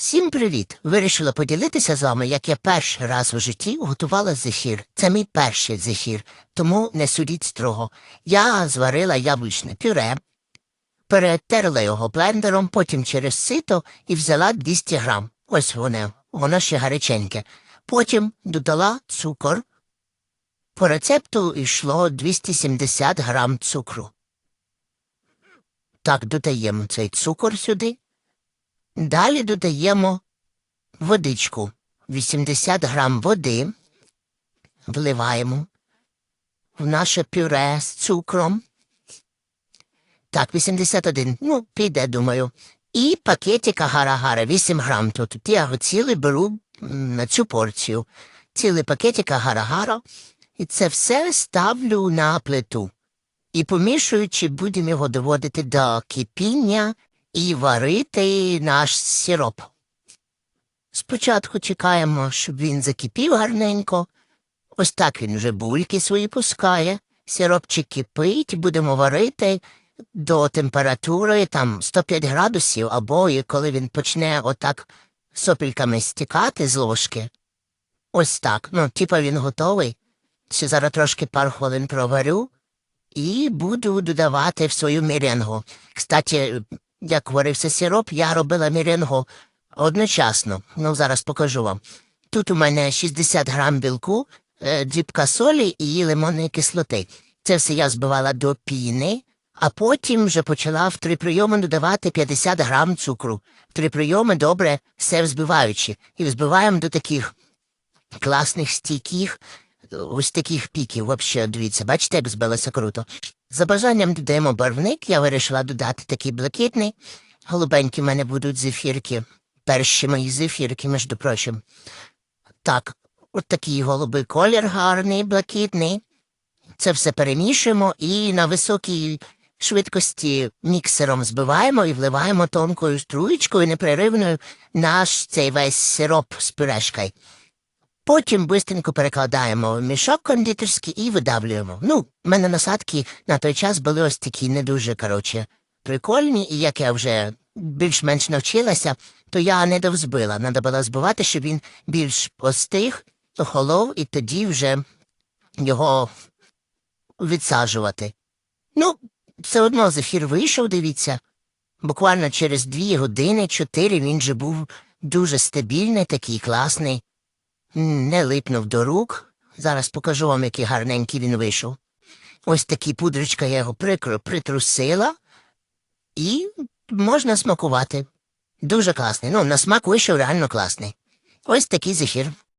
Всім привіт! Вирішила поділитися з вами, як я перший раз у житті готувала зефір. Це мій перший зефір, тому не судіть строго. Я зварила яблучне пюре, перетерла його блендером, потім через сито і взяла 200 грам. Ось воно, воно ще гаряченьке. Потім додала цукор. По рецепту йшло 270 грам цукру. Так, додаємо цей цукор сюди. Далі додаємо водичку. 80 грам води вливаємо в наше пюре з цукром. Так, 81. Ну, піде, думаю. І пакетика гара-гара, 8 грам тут. Я його беру на цю порцію. Цілий пакетика гара-гара. І це все ставлю на плиту. І помішуючи, будемо його доводити до кипіння і варити наш сироп. Спочатку чекаємо, щоб він закипів гарненько. Ось так він вже бульки свої пускає. Сиропчик кипить, будемо варити до температури там 105 градусів, або і коли він почне отак сопільками стікати з ложки. Ось так. Ну, типа він готовий. Ще зараз трошки пару хвилин проварю і буду додавати в свою меренгу. Кстати, як варився сироп, я робила меренгу одночасно. Ну, зараз покажу вам. Тут у мене 60 грам білку, е, дрібка солі і лимонної кислоти. Це все я збивала до піни, а потім вже почала в три прийоми додавати 50 грам цукру. Три прийоми добре все взбиваючи. І взбиваємо до таких класних стійких, ось таких піків. Вообще, дивіться, бачите, як збилося круто. За бажанням додаємо барвник, я вирішила додати такий блакитний. Голубенькі в мене будуть зефірки. Перші мої зефірки, між прочим. Так, от такий голубий колір гарний, блакитний. Це все перемішуємо і на високій швидкості міксером збиваємо і вливаємо тонкою струєчкою непреривною наш цей весь сироп з пюрешкою. Потім бистренько перекладаємо в мішок кондитерський і видавлюємо. Ну, в мене насадки на той час були ось такі не дуже, коротше, прикольні, і як я вже більш-менш навчилася, то я не довзбила. Надо було збивати, щоб він більш остиг, охолов, і тоді вже його відсаджувати. Ну, все одно зефір вийшов, дивіться. Буквально через дві години, чотири він же був дуже стабільний, такий класний. Не липнув до рук. Зараз покажу вам, який гарненький він вийшов. Ось такі пудричка я його прикро притрусила, і можна смакувати. Дуже класний. Ну, на смак вийшов реально класний. Ось такий зефір.